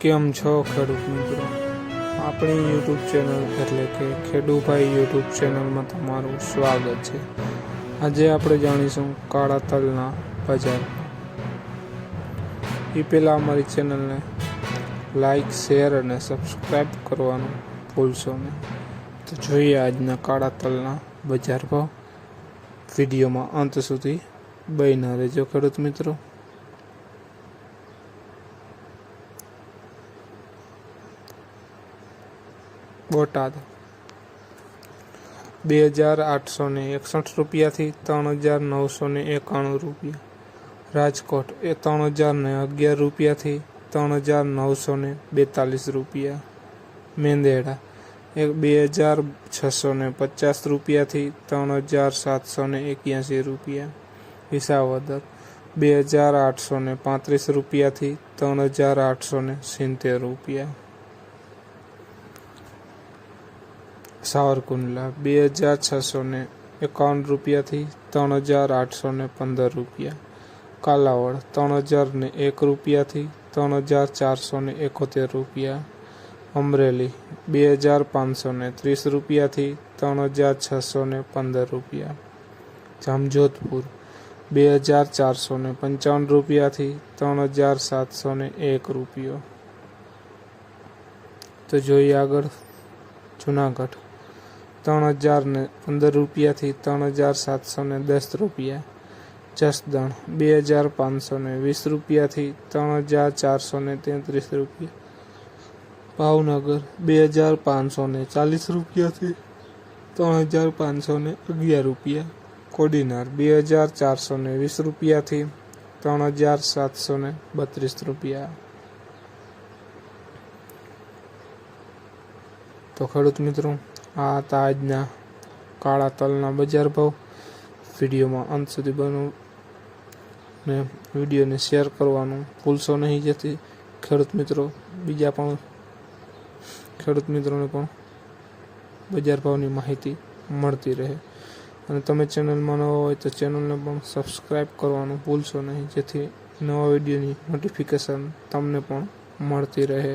કેમ છો ખેડૂત મિત્રો? આપણી યુટ્યુબ ચેનલ એટલે કે ખેડૂભાઈ યુટ્યુબ ચેનલમાં તમારું સ્વાગત છે. આજે આપણે જાણીશું કાળા તલના બજાર. એ પહેલાં અમારી ચેનલને લાઈક શેર અને સબસ્ક્રાઈબ કરવાનું ભૂલશો નહીં. તો જોઈએ આજના કાળા તલના બજાર ભાવ. વિડીયોમાં અંત સુધી બન્યા રહેજો ખેડૂત મિત્રો. બોટાદ. બે હજાર આઠસો ને એકસઠ રૂપિયાથી ત્રણ હજાર નવસો ને એકાણું રૂપિયા. રાજકોટ એ ત્રણ હજાર ને અગિયાર રૂપિયાથી ત્રણ હજાર નવસો ને બેતાલીસ રૂપિયા. મેંદેડા એક બે હજાર છસો ને પચાસ રૂપિયાથી ત્રણ હજાર સાતસો ને એક્યાસી રૂપિયા. વિસાવદર બે હજાર આઠસો ને પાંત્રીસ રૂપિયાથી ત્રણ હજાર આઠસો ને સિત્તેર રૂપિયા. સાવરકુંડલા બે હજાર છસો ને એકાવન રૂપિયાથી ત્રણ હજાર આઠસો ને પંદર રૂપિયા. કાલાવડ ત્રણ હજાર ને એક રૂપિયાથી ત્રણ હજાર ચારસો ને એકોતેર રૂપિયા. અમરેલી બે હજાર પાંચસો ને ત્રીસ રૂપિયાથી ત્રણ હજાર છસો ને પંદર રૂપિયા. જામજોધપુર બે હજાર ચારસો ને પંચાવન રૂપિયાથી ત્રણ હજાર સાતસો ને એક રૂપિયો. તો જોઈએ આગળ જુનાગઢ. ત્રણ હજાર ને પંદર રૂપિયાથી ત્રણ હજાર સાતસો ને દસ રૂપિયા. જસદણ બે હજાર પાંચસો ને વીસ રૂપિયાથી ત્રણ હજાર ચારસો ને તેત્રીસ રૂપિયા. ભાવનગર બે હજાર પાંચસો ને ચાલીસ રૂપિયાથી ત્રણ હજાર પાંચસો ને અગિયાર રૂપિયા. કોડીનાર બે હજાર ચારસો ને વીસ રૂપિયાથી ત્રણ હજાર સાતસો ને બત્રીસ રૂપિયા. તો ખેડૂત મિત્રો, આ હતા આજના કાળા તલના બજાર ભાવ. વિડીયોમાં અંત સુધી બનો ને વિડીયોને શેર કરવાનું ભૂલશો નહીં, જેથી ખેડૂત મિત્રો બીજા પણ, ખેડૂત મિત્રોને પણ બજાર ભાવની માહિતી મળતી રહે. અને તમે ચેનલમાં નવા હોય તો ચેનલને પણ સબસ્ક્રાઈબ કરવાનું ભૂલશો નહીં, જેથી નવા વિડીયોની નોટિફિકેશન તમને પણ મળતી રહે.